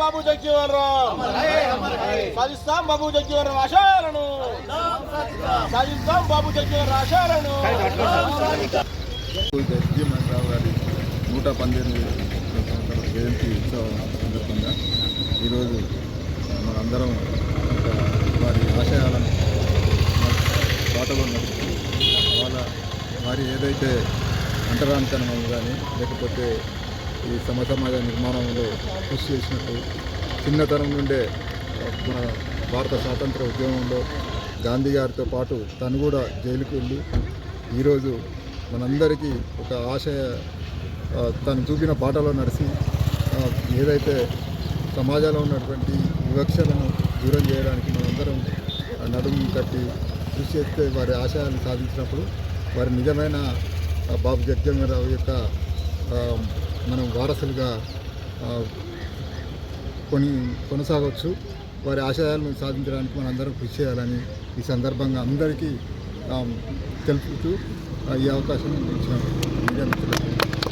బాబు జగ్జీవన్ రామ్ సాధిస్తాం బాబు జగ్జీవన్ రామ్ ఆశాలను సాధిస్తాం బాబు జగ్జీవన్ రామ్ ఆశాలను జగన్మోహన్ గారి నూట పద్దెనిమిది సంవత్సరాల జయంతి ఉత్సవం సందర్భంగా ఈరోజు మనందరం వారి ఆశయాలను బాటలో నడుస్తూ వాళ్ళ వారి ఏదైతే అంటరానితనం కానీ లేకపోతే ఈ సమ సమాజ నిర్మాణంలో కృషి చేసినట్టు చిన్నతనం నుండే మన భారత స్వాతంత్ర ఉద్యమంలో గాంధీ గారితో పాటు తను కూడా జైలుకు వెళ్ళి ఈరోజు మనందరికీ ఒక ఆశయ తను చూపిన బాటలో నడిచి ఏదైతే సమాజంలో ఉన్నటువంటి వివక్షలను దూరం చేయడానికి మనందరం నడుము కట్టి కృషి చేస్తే వారి ఆశయాలను సాధించినప్పుడు వారి నిజమైన ఆ, బాబు రావు యొక్క మనం వారసులుగా కొని కొనసాగవచ్చు వారి ఆశయాలను సాధించడానికి మనందరం కృషి చేయాలని ఈ సందర్భంగా అందరికీ తెలుపుతూ ఈ అవకాశం ఇచ్చాము. మీడియా మిత్రులకు.